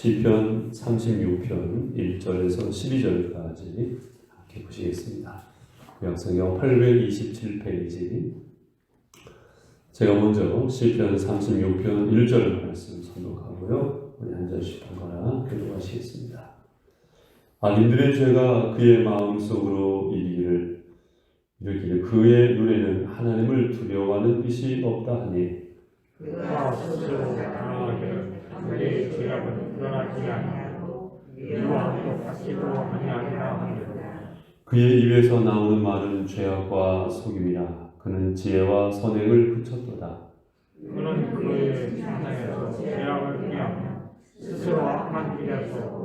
시편 36편 1절에서 12절까지 함께 보시겠습니다. 구약성경 827페이지 제가 먼저 시편 36편 1절 말씀 선독하고요. 우리 한 절씩 하거나 교도하시겠습니다. 악인들의 죄가 그의 마음속으로 이르기를 이르기를 그의 눈에는 하나님을 두려워하는 뜻이 없다 하니 그가 스스로 강하게 그의 죄악은 드러나지 아니하고 이와 똑같이도 아니하리라 하리라 그의 입에서 나오는 말은 죄악과 속임이라 그는 지혜와 선행을 그쳤도다. 그는 그의 상상에서 죄악을 피하며 스스로 악한 길에서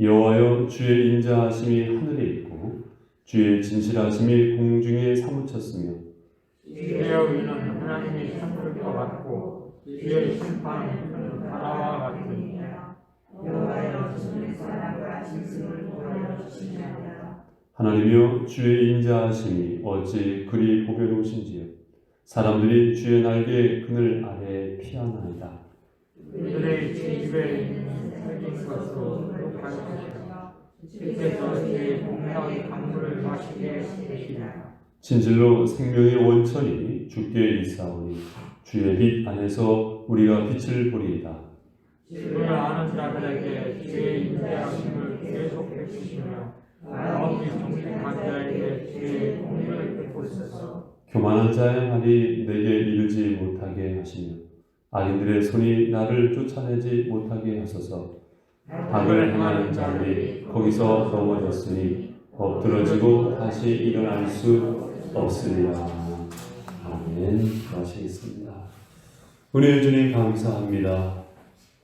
여호와여 주의 인자하심이 하늘에 있고 주의 진실하심이 공중에 사무쳤으며 주의 의는 하나님이 삼을 것 같고 주의 심판은 바다와 같으니 하나님이여 주의 인자하심이 어찌 그리 보배로우신지요? 사람들이 주의 날개 그늘 아래 피하나이다. 그들의 집에 있는 새긴 것으로 것이라 집에서 주의 공평의 강물을 마시게 되시리라 진실로 생명의 원천이 주께 있사오니 주의 빛 안에서 우리가 빛을 보리이다. 주를 아는 자들에게 주의 인자하심을 계속 베푸시며 마음이 정직한 자에게 주의 공의를 베푸소서. 교만한 자의 말이 내게 이르지 못하게 하시며 악인들의 손이 나를 쫓아내지 못하게 하소서. 악을 행하는 자들이 거기서 넘어졌으니 엎드러지고 다시 일어날 수 없으리라. 아멘. 마치겠습니다. 은혜의 주님 감사합니다.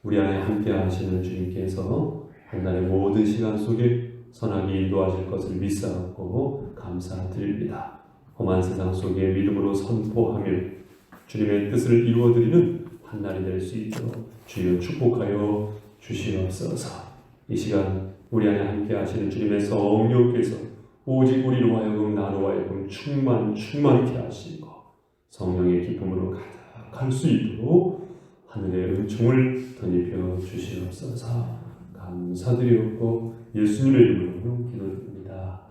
우리 안에 함께 하시는 주님께서 한날의 모든 시간 속에 선하게 인도하실 것을 믿사옵고 감사드립니다. 험한 세상 속에 믿음으로 선포하며 주님의 뜻을 이루어드리는 한날이 될 수 있도록 주여 축복하여 주시옵소서. 이 시간 우리 안에 함께 하시는 주님의 성령께서 오직 우리로 하여금 나로 하여금 충만 충만케 하시고 성령의 기쁨으로 가득할 수 있도록 하늘의 은총을 덧입혀 주시옵소서. 감사드리옵고 예수님의 이름으로 기도드립니다.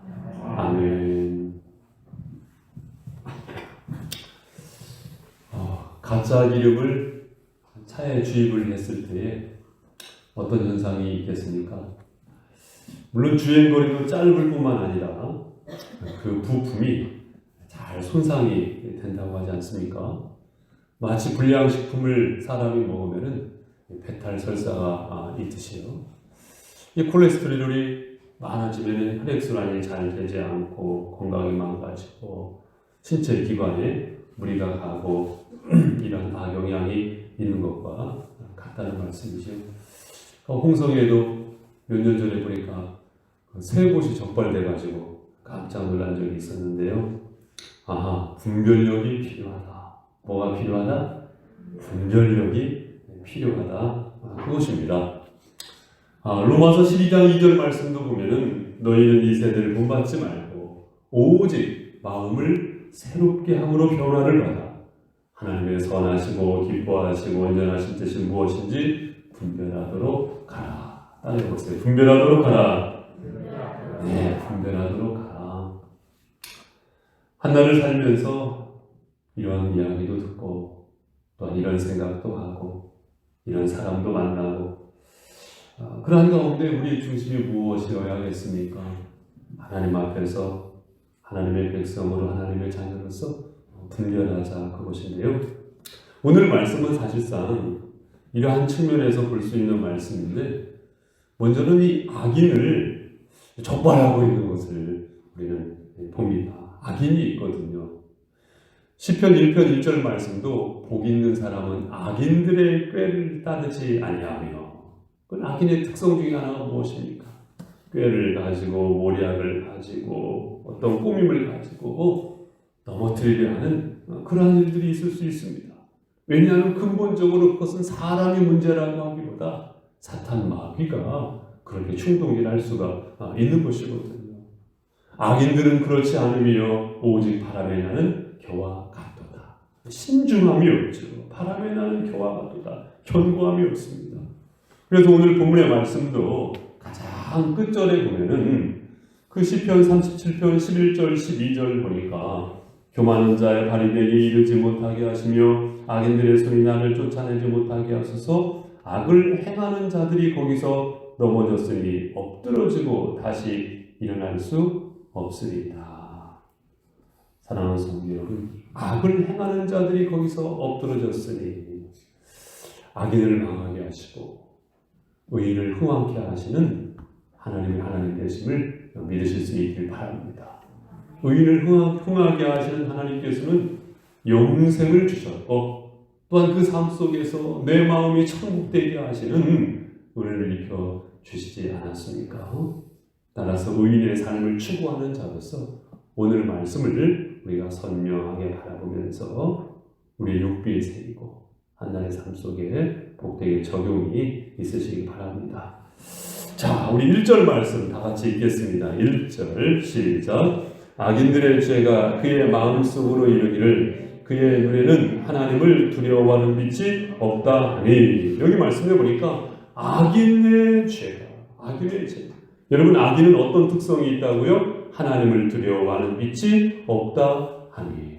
아멘. 어, 가짜 기름을 차에 주입을 했을 때에 어떤 현상이 있겠습니까? 물론 주행거리도 짧을 뿐만 아니라 그 부품이 잘 손상이 된다고 하지 않습니까? 마치 불량식품을 사람이 먹으면은 배탈 설사가 있듯이요. 이 콜레스테롤이 많아지면 혈액순환이 잘 되지 않고 건강이 망가지고 신체 기관에 무리가 가고 이런 악영향이 있는 것과 같다는 말씀이죠. 어, 홍성에도 몇 년 전에 보니까 그새 곳이 적발돼가지고 깜짝 놀란 적이 있었는데요. 아하, 분별력이 필요하다. 뭐가 필요하다? 분별력이 필요하다. 아, 그것입니다. 아, 로마서 12장 2절 말씀도 보면은 너희는 이 세대를 본받지 말고 오직 마음을 새롭게 함으로 변화를 받아 하나님의 선하시고 기뻐하시고 온전하신 뜻이 무엇인지 분별하도록 가라. 따라해보세요. 분별하도록 가라. 네, 분별하도록 가라. 한날을 살면서 이런 이야기도 듣고 또 이런 생각도 하고 이런 사람도 만나고 아, 그러한 가운데 우리의 중심이 무엇이어야겠습니까? 하나님 앞에서 하나님의 백성으로 하나님의 자녀로서 분별하자 그것인데요. 오늘 말씀은 사실상 이러한 측면에서 볼 수 있는 말씀인데 먼저는 이 악인을 적발하고 있는 것을 우리는 봅니다. 악인이 있거든요. 시편 1편 1절 말씀도 복 있는 사람은 악인들의 꾀를 따르지 아니하며 그 악인의 특성 중에 하나가 무엇입니까? 꾀를 가지고 모략을 가지고 어떤 꾸밈을 가지고 넘어뜨리려 하는 그러한 일들이 있을 수 있습니다. 왜냐하면 근본적으로 그것은 사람이 문제라고 하기보다 사탄 마귀가 그렇게 충동질할 수가 있는 것이거든요. 악인들은 그렇지 않으며 오직 바람에 나는 겨와 같도다. 신중함이 없죠. 바람에 나는 겨와 같도다. 견고함이 없습니다. 그래서 오늘 본문의 말씀도 가장 끝절에 보면은 그 시편 37편 11절 12절 보니까 교만한 자의 발이 내게 이르지 못하게 하시며 악인들의 손이 나를 쫓아내지 못하게 하소서 악을 행하는 자들이 거기서 넘어졌으니 엎드러지고 다시 일어날 수 없으리다. 사랑하는 성도 여러분, 악을 행하는 자들이 거기서 엎드러졌으니 악인을 망하게 하시고 의인을 흥왕케 하시는 하나님의 하나님 되심을 믿으실 수 있길 바랍니다. 의인을 흥하- 흥하게 하시는 하나님께서는 영생을 주셨고 또한 그 삶 속에서 내 마음이 천국되게 하시는 은혜를 입혀 주시지 않았습니까? 따라서 의인의 삶을 추구하는 자로서 오늘 말씀을 우리가 선명하게 바라보면서 우리의 육비에 새기고 한날의 삶 속에 복되게 적용이 있으시기 바랍니다. 자, 우리 1절 말씀 다 같이 읽겠습니다. 1절 시작. 악인들의 죄가 그의 마음속으로 이르기를 그의 눈에는 하나님을 두려워하는 빛이 없다 하니 여기 말씀해 보니까 악인의 죄가 악인의 죄 여러분 악인은 어떤 특성이 있다고요? 하나님을 두려워하는 빛이 없다 하니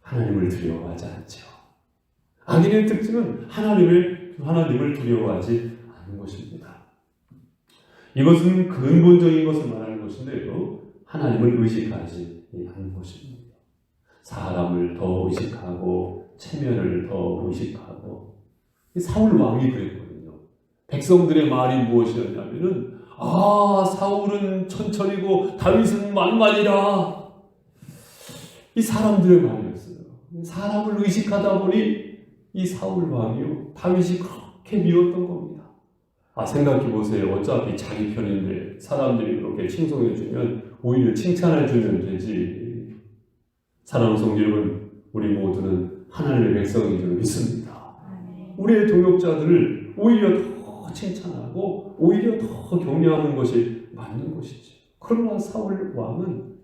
하나님을 두려워하지 않죠. 악인의 특징은 하나님을 하나님을 두려워하지 않는 것입니다. 이것은 근본적인 것을 말하는 것인데요. 하나님을 의식하지 않는 것입니다. 사람을 더 의식하고 체면을 더 의식하고 이 사울 왕이 그랬거든요. 백성들의 말이 무엇이었냐면은 아 사울은 천천히고 다윗은 만만이라 이 사람들의 말이었어요. 사람을 의식하다 보니 이 사울 왕이요 다윗이 그렇게 미웠던 겁니다. 아 생각해 보세요. 어차피 자기 편인데 사람들이 그렇게 칭송해 주면 오히려 칭찬해 주면 되지. 사랑하는 성도 여러분, 우리 모두는 하나님의 백성인 줄 믿습니다. 우리의 동역자들을 오히려 더 칭찬하고 오히려 더 격려하는 것이 맞는 것이지. 그러나 사울 왕은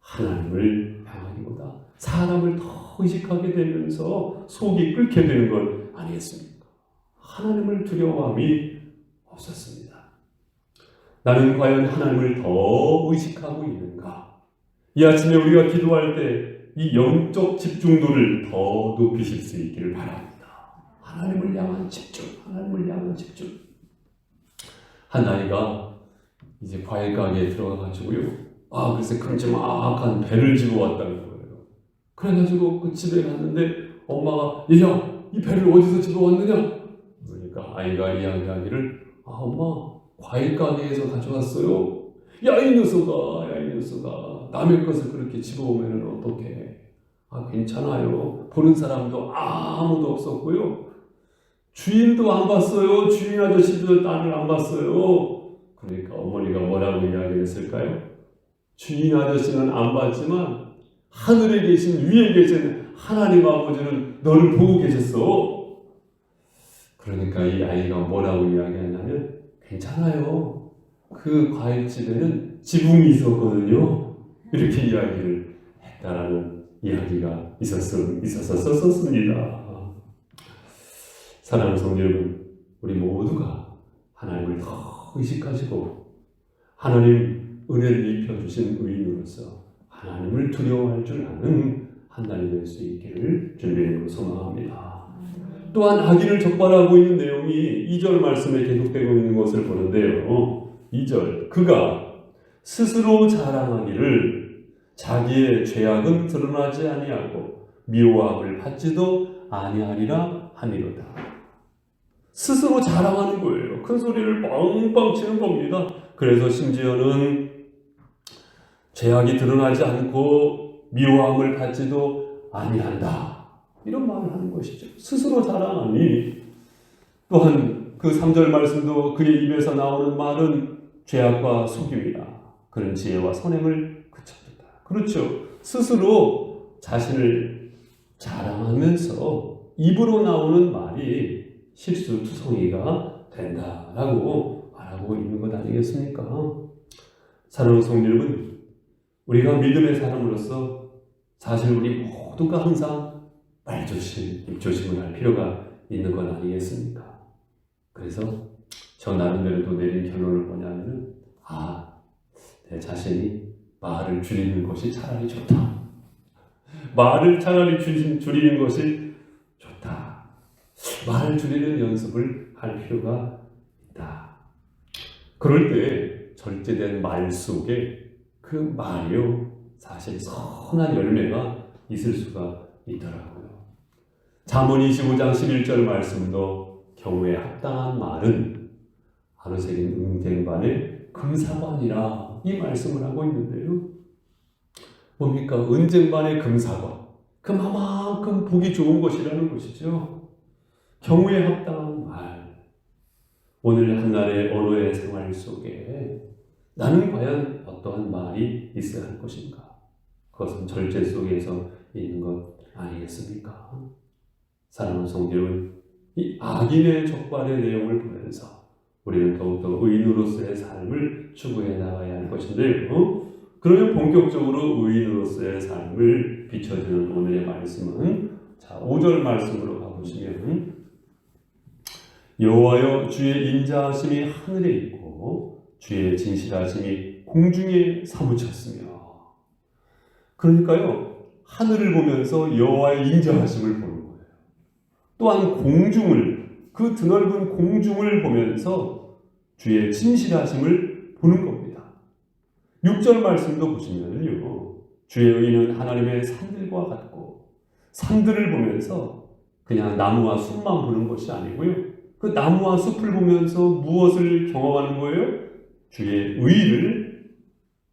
하나님을 향하기보다 사람을 더 의식하게 되면서 속이 끓게 되는 것 아니겠습니까? 하나님을 두려워함이 없었습니다. 나는 과연 하나님을 더 의식하고 있는가? 이 아침에 우리가 기도할 때 이 영적 집중도를 더 높이실 수 있기를 바랍니다. 하나님을 향한 집중, 하나님을 향한 집중. 한 아이가 이제 과일 가게에 들어가가지고요. 아, 글쎄 큼지막한 배를 집어 왔다는 거예요. 그래가지고 그 집에 갔는데 엄마가 얘야, 이 배를 어디서 집어 왔느냐? 그러니까 아이가 이야기하기를 아, 엄마 과일 가게에서 가져왔어요. 야, 이 녀석아, 야, 이 녀석아. 남의 것을 그렇게 집어오면 어떡해. 아, 괜찮아요. 보는 사람도 아무도 없었고요. 주인도 안 봤어요. 주인 아저씨도 딸을 안 봤어요. 그러니까 어머니가 뭐라고 이야기했을까요? 주인 아저씨는 안 봤지만 하늘에 계신 위에 계신 하나님 아버지는 너를 보고 계셨어. 그러니까 이 아이가 뭐라고 이야기하냐면 괜찮아요. 그 과일집에는 지붕이 있었거든요. 이렇게 이야기를 했다라는 이야기가 있었, 있었었습니다. 사랑하는 성도 여러분, 우리 모두가 하나님을 더 의식하시고 하나님 은혜를 입혀주신 의인으로서 하나님을 두려워할 줄 아는 한 날이 될 수 있기를 주님으로 소망합니다. 또한 악인을 적발하고 있는 내용이 2절 말씀에 계속되고 있는 것을 보는데요. 2절 그가 스스로 자랑하기를 자기의 죄악은 드러나지 아니하고 미워함을 받지도 아니하리라 하니로다. 스스로 자랑하는 거예요. 큰 소리를 빵빵 치는 겁니다. 그래서 심지어는 죄악이 드러나지 않고 미워함을 받지도 아니한다. 이런 말을 하는 것이죠. 스스로 자랑하니 또한 그 3절 말씀도 그의 입에서 나오는 말은 죄악과 속임이라. 그런 지혜와 선행을 그쳤다. 그렇죠. 스스로 자신을 자랑하면서 입으로 나오는 말이 실수 투성이가 된다라고 말하고 있는 것 아니겠습니까? 사랑하는 성도 여러분, 우리가 믿음의 사람으로서 사실 우리 모두가 항상 말조심, 입조심을 할 필요가 있는 건 아니겠습니까? 그래서 저 나름대로 또 내린 결론을 뭐냐면은 아, 내 자신이 말을 줄이는 것이 차라리 좋다. 말을 차라리 줄이, 줄이는 것이 좋다. 말을 줄이는 연습을 할 필요가 있다. 그럴 때 절제된 말 속에 그 말이요 사실 선한 열매가 있을 수가 있더라고요. 잠언 25장 11절 말씀도 경우에 합당한 말은 아르세린 응쟁반의 금사관이라 이 말씀을 하고 있는데요. 뭡니까? 은쟁반의 금사관. 그만큼 보기 좋은 것이라는 것이죠. 경우에 합당한 말. 오늘 한날의 언어의 생활 속에 나는 과연 어떠한 말이 있어야 할 것인가? 그것은 절제 속에서 있는 것 아니겠습니까? 사랑하는 성도는 이 악인의 족발의 내용을 보면서 우리는 더욱더 의인으로서의 삶을 추구해 나가야 할 것인데요. 어? 그러면 본격적으로 의인으로서의 삶을 비춰주는 오늘의 말씀은 자 5절 말씀으로 가보시면 여호와여 주의 인자하심이 하늘에 있고 주의 진실하심이 공중에 사무쳤으며 그러니까요 하늘을 보면서 여호와의 인자하심을 보는 거예요. 또한 공중을 그 드넓은 공중을 보면서 주의 진실하심을 보는 겁니다. 6절 말씀도 보시면요. 주의 의는 하나님의 산들과 같고 산들을 보면서 그냥 나무와 숲만 보는 것이 아니고요. 그 나무와 숲을 보면서 무엇을 경험하는 거예요? 주의 의를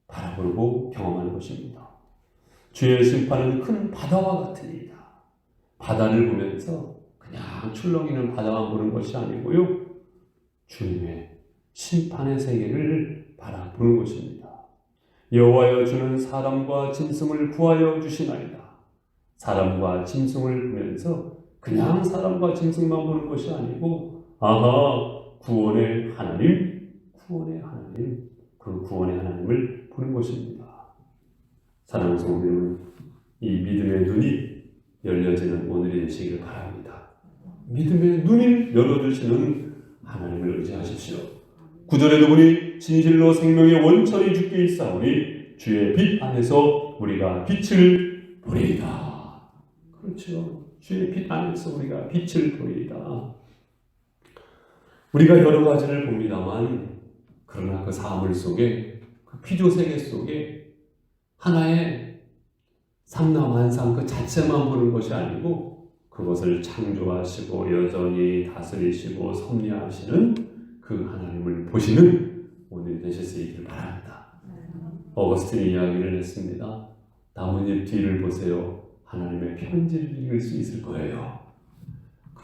바라보고 경험하는 것입니다. 주의 심판은 큰 바다와 같으니이다. 바다를 보면서 그냥 출렁이는 바다만 보는 것이 아니고요. 주님의 심판의 세계를 바라보는 것입니다. 여호와여 주는 사람과 짐승을 구하여 주시나이다. 사람과 짐승을 보면서 그냥 사람과 짐승만 보는 것이 아니고 아하 구원의 하나님, 구원의 하나님, 그 구원의 하나님을 보는 것입니다. 여러분, 이 믿음의 눈이 열려지는 오늘이 되시길 바랍니다. 믿음의 눈을 열어주시는 하나님을 의지하십시오. 구절에도 보니 진실로 생명의 원천이 주께 있사오니 주의 빛 안에서 우리가 빛을 보리이다. 그렇죠. 주의 빛 안에서 우리가 빛을 보리이다. 우리가 여러 가지를 봅니다만 그러나 그 사물 속에 그 피조 세계 속에 하나의 삼라만상 그 자체만 보는 것이 아니고 그것을 창조하시고 여전히 다스리시고 섭리하시는 그 하나님을 보시는 오늘이 되실 수 있길 바랍니다. 어거스틴이 이야기를 했습니다. 나뭇잎 뒤를 보세요. 하나님의 편지를 읽을 수 있을 거예요.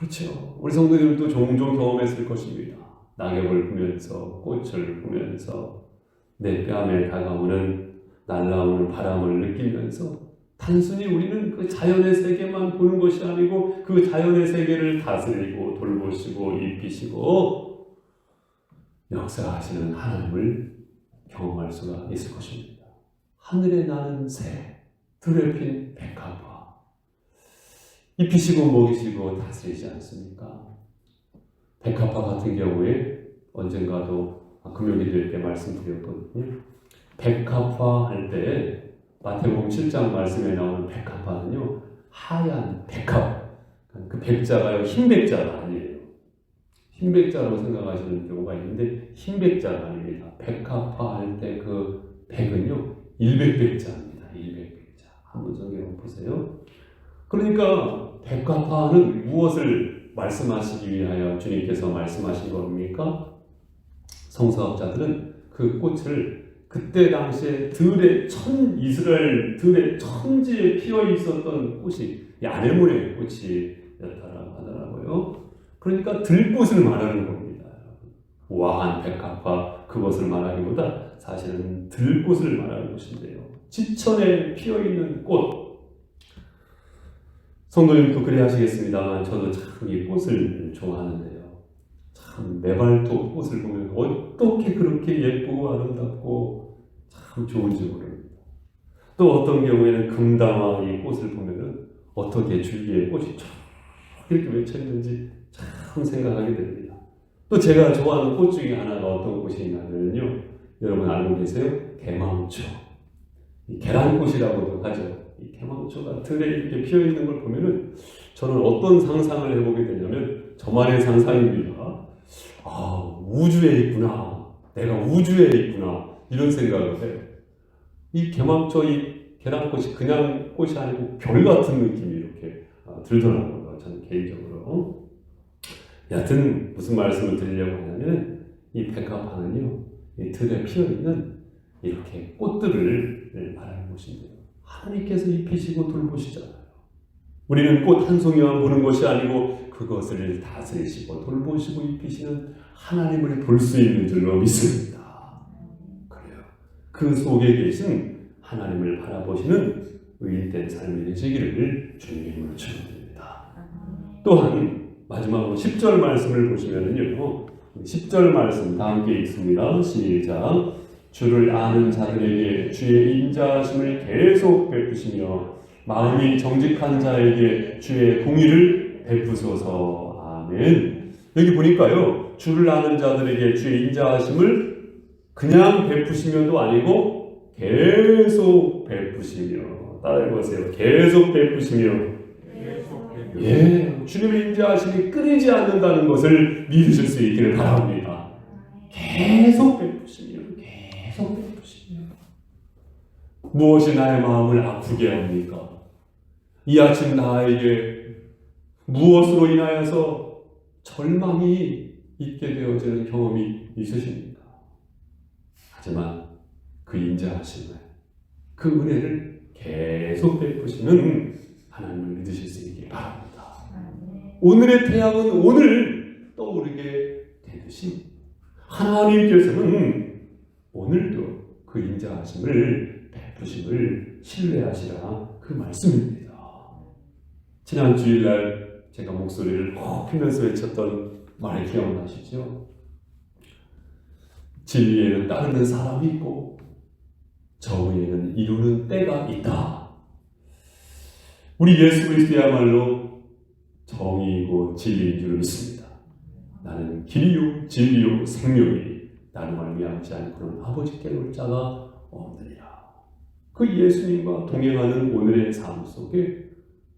그렇죠. 우리 성도님들도 종종 경험했을 것입니다. 낙엽을 보면서 꽃을 보면서 내 뺨에 다가오는 날라오는 바람을 느끼면서 단순히 우리는 그 자연의 세계만 보는 것이 아니고 그 자연의 세계를 다스리고 돌보시고 입히시고 역사하시는 하나님을 경험할 수가 있을 것입니다. 하늘에 나는 새, 들에 핀 백합화 입히시고 먹이시고 다스리지 않습니까? 백합화 같은 경우에 언젠가도 금요일 때 말씀드렸거든요. 백합화 할 때 마태복음 7장 말씀에 나오는 백합화는요 하얀 백합 그 백자가요 흰 백자가 아니에요. 흰 백자라고 생각하시는 경우가 있는데 흰 백자가 아닙니다. 백합화 할 때 그 백은요 일백백자입니다. 일백백자 한번 성경 보세요. 그러니까 백합화는 무엇을 말씀하시기 위하여 주님께서 말씀하신 겁니까? 성서학자들은 그 꽃을 그때 당시에 들의 천 이스라엘 들의 천지에 피어 있었던 꽃이 이 아네모네 꽃이었다라고 하더라고요. 그러니까 들꽃을 말하는 겁니다. 우아한 백합화 그것을 말하기보다 사실은 들꽃을 말하는 것인데요. 지천에 피어 있는 꽃. 성도님도 그래 하시겠습니다만 저도 참 이 꽃을 좋아하는데요. 참 매발톱 꽃을 보면 어떻게 그렇게 예쁘고 아름답고 참 좋은지 모릅니다. 또 어떤 경우에는 금당화 이 꽃을 보면은 어떻게 줄기에 꽃이 쫙 이렇게 맺혀 있는지 참 생각하게 됩니다. 또 제가 좋아하는 꽃 중에 하나가 어떤 꽃이 있냐면요. 여러분 알고 계세요? 개망초. 이 계란꽃이라고도 하죠. 이 개망초가 들에 이렇게 피어 있는 걸 보면은 저는 어떤 상상을 해보게 되냐면 저만의 상상입니다. 아 우주에 있구나. 내가 우주에 있구나. 이런 생각을 해요. 이 개망초 이 계란꽃이 그냥 꽃이 아니고 별 같은 느낌이 이렇게 아, 들더라고요. 저는 개인적으로. 여하튼 무슨 말씀을 드리려고 하냐면 이 백합화는요. 이 들에 피어 있는 이렇게 꽃들을 말하는 것인데요. 하나님께서 입히시고 돌보시잖아요. 우리는 꽃 한 송이만 보는 것이 아니고 그것을 다스리시고 돌보시고 입히시는 하나님을 볼 수 있는 줄로 믿습니다. 그래요. 그 속에 계신 하나님을 바라보시는 의인된 삶이 되시기를 주님의 이름으로 축원드립니다. 또한 마지막으로 10절 말씀을 보시면은요. 10절 말씀 다 함께 읽습니다. 시작. 주를 아는 자들에게 주의 인자하심을 계속 베푸시며 마음이 정직한 자에게 주의 공의를 베푸소서. 아멘. 여기 보니까요. 주를 아는 자들에게 주의 인자하심을 그냥 베푸시면도 아니고 계속 베푸시며 따라해보세요. 계속 베푸시며 예, 주님의 인자하심이 끊이지 않는다는 것을 믿으실 수 있기를 바랍니다. 계속 베푸시며, 무엇이 나의 마음을 아프게 합니까? 이 아침 나에게 무엇으로 인하여서 절망이 있게 되어지는 경험이 있으십니까? 하지만 그 인자하심을, 그 은혜를 계속 베푸시는 하나님을 믿으실 수 있기 바랍니다. 오늘의 태양은 오늘 떠오르게 되듯이 하나님께서는 오늘도 그 인자하심을 베푸심을 신뢰하시라 그 말씀입니다. 지난 주일날 제가 목소리를 높이면서 외쳤던 말 기억나시죠? 진리에는 따르는 사람이 있고 정의에는 이루는 때가 있다. 우리 예수 그리스도야말로 정의이고 진리인 줄 믿습니다. 나는 길이요 진리요 생명이 나를 말미암지 않고는 아버지께 올 자가 없느니라. 그 예수님과 동행하는 오늘의 삶 속에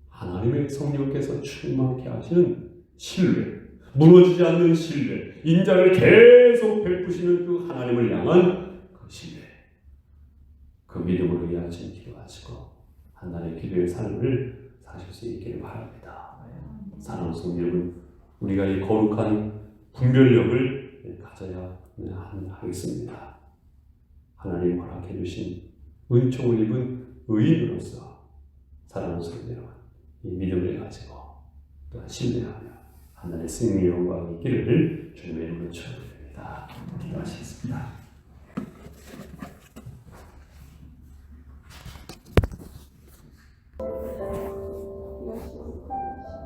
하나님의 성령께서 충만케 하시는 신뢰, 무너지지 않는 신뢰, 인자를 계속 베푸시는 그 하나님을 향한 그 신뢰, 그 믿음으로 이 아침 기도하시고 한날의 기도의 삶을 사실 수 있기를 바랍니다. 사랑하는 여러분, 우리가 이 거룩한 분별력을 가져야 하겠습니다. 하나님 허락해 주신 은총을 입은 의인으로서 이 믿음을 가지고 또한 신뢰하며 하나님의 승리 영광이 있기를 주님의 이름으로 축원드립니다. 기도하시겠습니다.